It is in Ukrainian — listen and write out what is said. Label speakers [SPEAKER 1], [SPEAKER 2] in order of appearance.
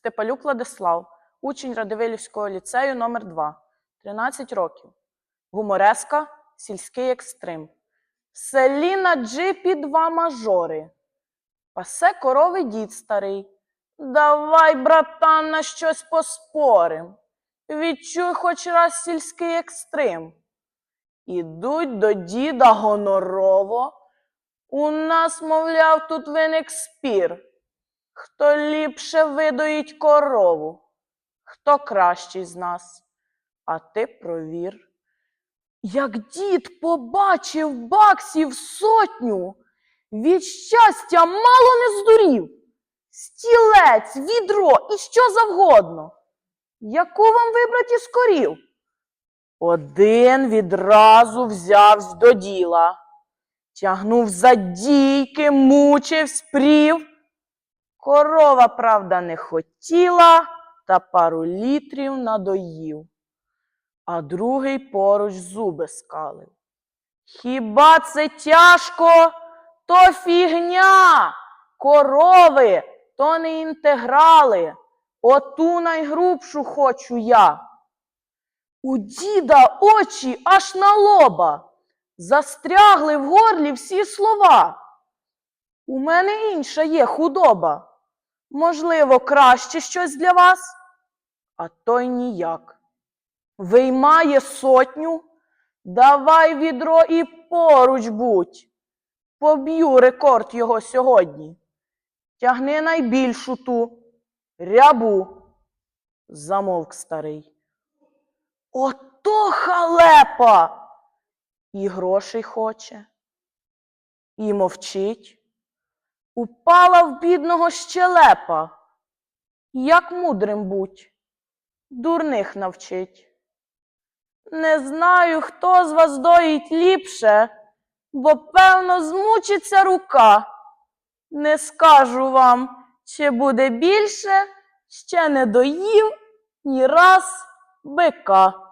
[SPEAKER 1] Степалюк Владислав, учень Радивилівського ліцею номер 2 13 років. Гумореска, сільський екстрим. В селі на джипі два мажори. Пасе корови дід старий. Давай, братан, на щось поспорим. Відчуй хоч раз сільський екстрим. Ідуть до діда гонорово. У нас, мовляв, тут виник спір. Хто ліпше видоїть корову, хто кращий з нас, а ти провір. Як дід побачив баксів сотню, від щастя мало не здурів. Стілець, відро і що завгодно. Яку вам вибрати із корів? Один відразу взявсь до діла, тягнув за дійки, мучив, спрів. Корова, правда, не хотіла, та пару літрів надоїв, а другий поруч зуби скалив. Хіба це тяжко? То фігня, корови, то не інтеграли, оту найгрубшу хочу я. У діда очі аж на лоба, застрягли в горлі всі слова. У мене інша є худоба. Можливо, краще щось для вас, а той ніяк. Виймає сотню, давай відро і поруч будь. Поб'ю рекорд його сьогодні. Тягни найбільшу ту рябу. Замовк старий. Ото халепа! І грошей хоче, і мовчить. Упала в бідного щелепа. Як мудрим будь, дурних навчить. Не знаю, хто з вас доїть ліпше, бо, певно, змучиться рука. Не скажу вам, чи буде більше, ще не доїв ні раз бика.